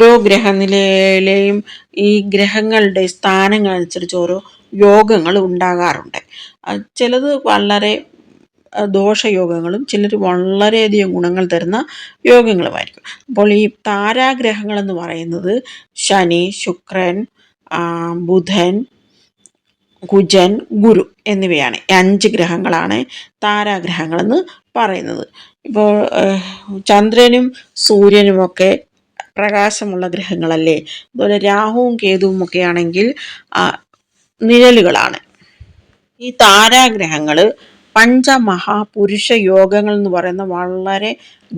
ഓരോ ഗ്രഹനിലയിലെയും ഈ ഗ്രഹങ്ങളുടെ സ്ഥാനങ്ങൾ അനുസരിച്ച് ഓരോ യോഗങ്ങൾ ഉണ്ടാകാറുണ്ട്. ചിലത് വളരെ ദോഷയോഗങ്ങളും ചിലർ വളരെയധികം ഗുണങ്ങൾ തരുന്ന യോഗങ്ങളുമായിരിക്കും. അപ്പോൾ ഈ താരാഗ്രഹങ്ങളെന്ന് പറയുന്നത് ശനി ശുക്രൻ ബുധൻ കുജൻ ഗുരു എന്നിവയാണ്. അഞ്ച് ഗ്രഹങ്ങളാണ് താരാഗ്രഹങ്ങളെന്ന് പറയുന്നത്. ഇപ്പോൾ ചന്ദ്രനും സൂര്യനുമൊക്കെ പ്രകാശമുള്ള ഗ്രഹങ്ങളല്ലേ? അതുപോലെ രാഹുവും കേതുവും ഒക്കെ ആണെങ്കിൽ നിഴലുകളാണ്. ഈ താരാഗ്രഹങ്ങൾ പഞ്ചമഹാപുരുഷ യോഗങ്ങൾ എന്ന് പറയുന്ന വളരെ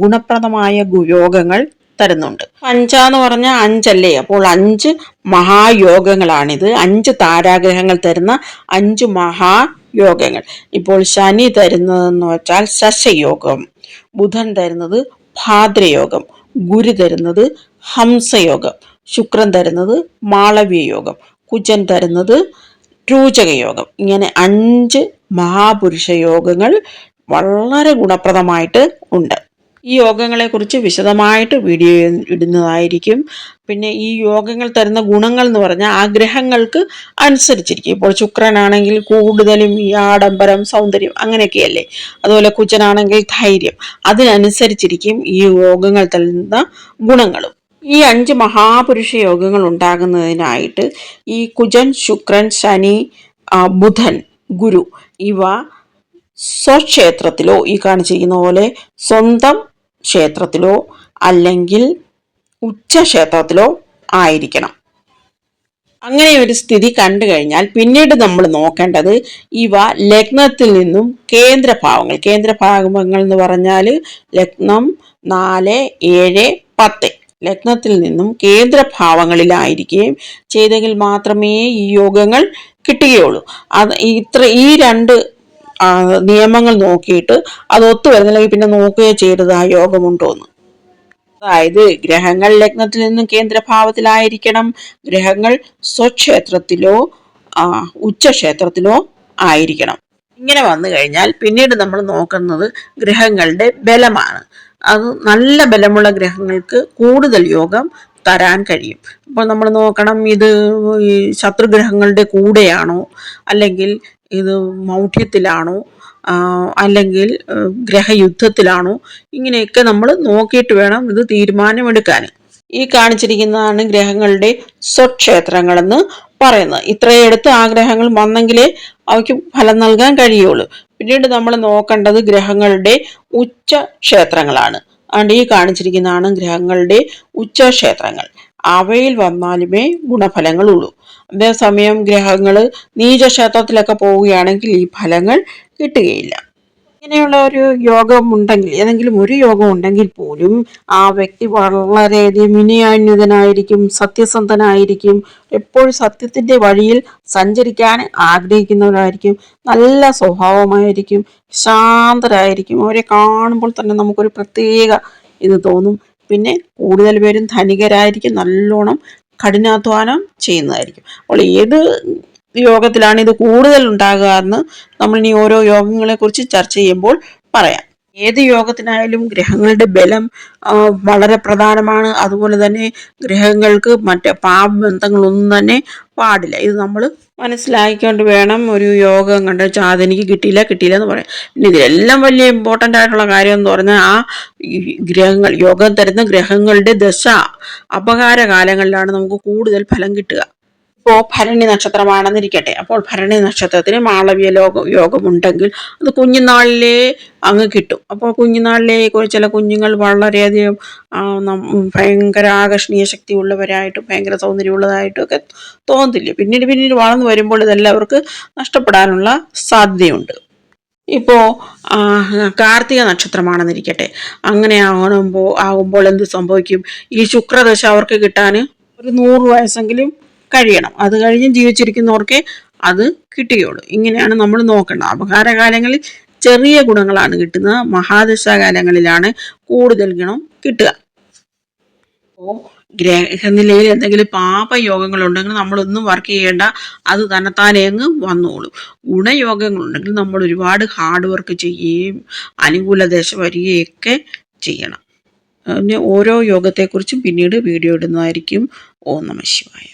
ഗുണപ്രദമായ യോഗങ്ങൾ തരുന്നുണ്ട്. പഞ്ച എന്ന് പറഞ്ഞാൽ അഞ്ചല്ലേ? അപ്പോൾ അഞ്ച് മഹായോഗങ്ങളാണിത്. അഞ്ച് താരാഗ്രഹങ്ങൾ തരുന്ന അഞ്ച് മഹായോഗങ്ങൾ. ഇപ്പോൾ ശനി തരുന്നതെന്ന് വെച്ചാൽ ശശയോഗം. ബുധൻ തരുന്നത് ഭാദ്രയോഗം. ഗുരു തരുന്നത് ഹംസയോഗം. ശുക്രൻ തരുന്നത് മാളവ്യ യോഗം കുജൻ തരുന്നത് രൂചകയോഗം ഇങ്ങനെ അഞ്ച് മഹാപുരുഷ യോഗങ്ങൾ വളരെ ഗുണപ്രദമായിട്ട് ഉണ്ട്. ഈ യോഗങ്ങളെക്കുറിച്ച് വിശദമായിട്ട് വീഡിയോ ഇടുന്നതായിരിക്കും. പിന്നെ ഈ യോഗങ്ങൾ തരുന്ന ഗുണങ്ങൾ എന്ന് പറഞ്ഞാൽ ആഗ്രഹങ്ങൾക്ക് ഗ്രഹങ്ങൾക്ക് അനുസരിച്ചിരിക്കും. ഇപ്പോൾ ശുക്രനാണെങ്കിൽ കൂടുതലും ഈ ആഡംബരം സൗന്ദര്യം അങ്ങനെയൊക്കെയല്ലേ? അതുപോലെ കുജനാണെങ്കിൽ ധൈര്യം. അതിനനുസരിച്ചിരിക്കും ഈ യോഗങ്ങൾ തരുന്ന ഗുണങ്ങളും. ഈ അഞ്ച് മഹാപുരുഷ യോഗങ്ങൾ ഉണ്ടാകുന്നതിനായിട്ട് ഈ കുജൻ ശുക്രൻ ശനി ബുധൻ ഗുരു ഇവ സ്വക്ഷേത്രത്തിലോ ഈ കാണിച്ചിരിക്കുന്ന പോലെ സ്വന്തം ക്ഷേത്രത്തിലോ അല്ലെങ്കിൽ ഉച്ചക്ഷേത്രത്തിലോ ആയിരിക്കണം. അങ്ങനെ ഒരു സ്ഥിതി കണ്ടു കഴിഞ്ഞാൽ പിന്നീട് നമ്മൾ നോക്കേണ്ടത് ഇവ ലഗ്നത്തിൽ നിന്നും കേന്ദ്രഭാവങ്ങൾ. കേന്ദ്രഭാവങ്ങൾ എന്ന് പറഞ്ഞാൽ ലഗ്നം നാല് ഏഴ് പത്ത്. ലഗ്നത്തിൽ നിന്നും കേന്ദ്രഭാവങ്ങളിലായിരിക്കുകയും ചെയ്തെങ്കിൽ മാത്രമേ ഈ യോഗങ്ങൾ കിട്ടുകയുള്ളൂ. അത് ഇത്ര ഈ രണ്ട് നിയമങ്ങൾ നോക്കിയിട്ട് അത് ഒത്തു വരുന്നില്ലെങ്കിൽ പിന്നെ നോക്കുകയോ ചെയ്യരുത് ആ യോഗമുണ്ടോ എന്ന് അതായത് ഗ്രഹങ്ങൾ ലഗ്നത്തിൽ നിന്നും കേന്ദ്രഭാവത്തിലായിരിക്കണം. ഗ്രഹങ്ങൾ സ്വക്ഷേത്രത്തിലോ ഉച്ചക്ഷേത്രത്തിലോ ആയിരിക്കണം. ഇങ്ങനെ വന്നു കഴിഞ്ഞാൽ പിന്നീട് നമ്മൾ നോക്കുന്നത് ഗ്രഹങ്ങളുടെ ബലമാണ്. അത് നല്ല ബലമുള്ള ഗ്രഹങ്ങൾക്ക് കൂടുതൽ യോഗം തരാൻ കഴിയും. അപ്പോൾ നമ്മൾ നോക്കണം ഇത് ശത്രുഗ്രഹങ്ങളുടെ കൂടെയാണോ? അല്ലെങ്കിൽ ഇത് മൗഢ്യത്തിലാണോ? അല്ലെങ്കിൽ ഗ്രഹയുദ്ധത്തിലാണോ? ഇങ്ങനെയൊക്കെ നമ്മൾ നോക്കിയിട്ട് വേണം ഇത് തീരുമാനമെടുക്കാൻ ഈ കാണിച്ചിരിക്കുന്നതാണ് ഗ്രഹങ്ങളുടെ സ്വക്ഷേത്രങ്ങളെന്ന് പറയുന്നത്. ഇത്രയെടുത്ത് ആ ഗ്രഹങ്ങൾ വന്നെങ്കിലേ അവയ്ക്ക് ഫലം നൽകാൻ കഴിയുള്ളൂ. പിന്നീട് നമ്മൾ നോക്കേണ്ടത് ഗ്രഹങ്ങളുടെ ഉച്ച ക്ഷേത്രങ്ങളാണ് അതുകൊണ്ട് ഈ കാണിച്ചിരിക്കുന്നതാണ് ഗ്രഹങ്ങളുടെ ഉച്ചക്ഷേത്രങ്ങൾ. അവയിൽ വന്നാലുമേ ഗുണഫലങ്ങളുള്ളൂ. അതേസമയം ഗ്രഹങ്ങൾ നീചക്ഷേത്രത്തിലൊക്കെ പോവുകയാണെങ്കിൽ ഈ ഫലങ്ങൾ കിട്ടുകയില്ല. ഇങ്ങനെയുള്ള ഒരു യോഗം ഉണ്ടെങ്കിൽ ഏതെങ്കിലും ഒരു യോഗം ഉണ്ടെങ്കിൽ പോലും ആ വ്യക്തി വളരെയധികം വിനയാന്യതനായിരിക്കും സത്യസന്ധനായിരിക്കും എപ്പോഴും സത്യത്തിന്റെ വഴിയിൽ സഞ്ചരിക്കാൻ ആഗ്രഹിക്കുന്നവരായിരിക്കും നല്ല സ്വഭാവമായിരിക്കും ശാന്തരായിരിക്കും. അവരെ കാണുമ്പോൾ തന്നെ നമുക്കൊരു പ്രത്യേക ഇത് തോന്നും. പിന്നെ കൂടുതൽ പേരും ധനികരായിരിക്കും നല്ലോണം കഠിനാധ്വാനം ചെയ്യുന്നതായിരിക്കും. അപ്പോൾ ഏത് യോഗത്തിലാണ് ഇത് കൂടുതൽ ഉണ്ടാകുക എന്ന് ഇനി ഓരോ യോഗങ്ങളെക്കുറിച്ച് ചർച്ച ചെയ്യുമ്പോൾ പറയാം. ഏത് യോഗത്തിനായാലും ഗ്രഹങ്ങളുടെ ബലം വളരെ പ്രധാനമാണ്. അതുപോലെ തന്നെ ഗ്രഹങ്ങൾക്ക് മറ്റ് പാപബന്ധങ്ങളൊന്നും തന്നെ പാടില്ല. ഇത് നമ്മൾ മനസ്സിലാക്കിക്കൊണ്ട് വേണം ഒരു യോഗം കണ്ട് വെച്ചാൽ അതെനിക്ക് കിട്ടിയില്ല കിട്ടിയില്ല എന്ന് പറയാം പിന്നെ ഇതിലെല്ലാം വലിയ ഇമ്പോർട്ടന്റ് ആയിട്ടുള്ള കാര്യം എന്ന് പറഞ്ഞാൽ ആ ഗ്രഹങ്ങൾ യോഗം തരുന്ന ഗ്രഹങ്ങളുടെ ദശ അപകാര കാലങ്ങളിലാണ് നമുക്ക് കൂടുതൽ ഫലം കിട്ടുക. ഇപ്പോൾ ഭരണി നക്ഷത്രമാണെന്നിരിക്കട്ടെ. അപ്പോൾ ഭരണി നക്ഷത്രത്തിന് മാളവ്യ ലോക യോഗമുണ്ടെങ്കിൽ അത് കുഞ്ഞുനാളിലേ അങ്ങ് കിട്ടും. അപ്പോൾ കുഞ്ഞുനാളിലേ ചില കുഞ്ഞുങ്ങൾ വളരെയധികം ഭയങ്കര ആകർഷണീയ ശക്തി ഉള്ളവരായിട്ടും ഭയങ്കര സൗന്ദര്യമുള്ളതായിട്ടും ഒക്കെ തോന്നില്ല പിന്നീട് പിന്നീട് വളർന്നു വരുമ്പോൾ ഇതെല്ലാവർക്ക് നഷ്ടപ്പെടാനുള്ള സാധ്യതയുണ്ട്. ഇപ്പോൾ കാർത്തിക നക്ഷത്രമാണെന്നിരിക്കട്ടെ. അങ്ങനെ ആകുമ്പോൾ ആകുമ്പോൾ എന്ത് സംഭവിക്കും? ഈ ശുക്രദശ അവർക്ക് കിട്ടാൻ ഒരു നൂറ് വയസ്സെങ്കിലും കഴിയണം. അത് കഴിഞ്ഞ് ജീവിച്ചിരിക്കുന്നവർക്ക് അത് കിട്ടുകയുള്ളൂ. ഇങ്ങനെയാണ് നമ്മൾ നോക്കേണ്ടത്. അപകാരകാലങ്ങളിൽ ചെറിയ ഗുണങ്ങളാണ് കിട്ടുന്നത്. മഹാദശാകാലങ്ങളിലാണ് കൂടുതൽ ഗുണം കിട്ടുക. അപ്പോൾ ഗ്രഹനിലയിൽ എന്തെങ്കിലും പാപയോഗങ്ങൾ ഉണ്ടെങ്കിൽ നമ്മളൊന്നും വർക്ക് ചെയ്യേണ്ട. അത് തന്നെത്താനെ അങ്ങ് വന്നോളും. ഗുണയോഗങ്ങളുണ്ടെങ്കിൽ നമ്മൾ ഒരുപാട് ഹാർഡ് വർക്ക് ചെയ്യുകയും അനുകൂല ദശ വരികയൊക്കെ ചെയ്യണം. പിന്നെ ഓരോ യോഗത്തെക്കുറിച്ചും പിന്നീട് വീഡിയോ ഇടുന്നതായിരിക്കും. ഓം നമ ശിവായ.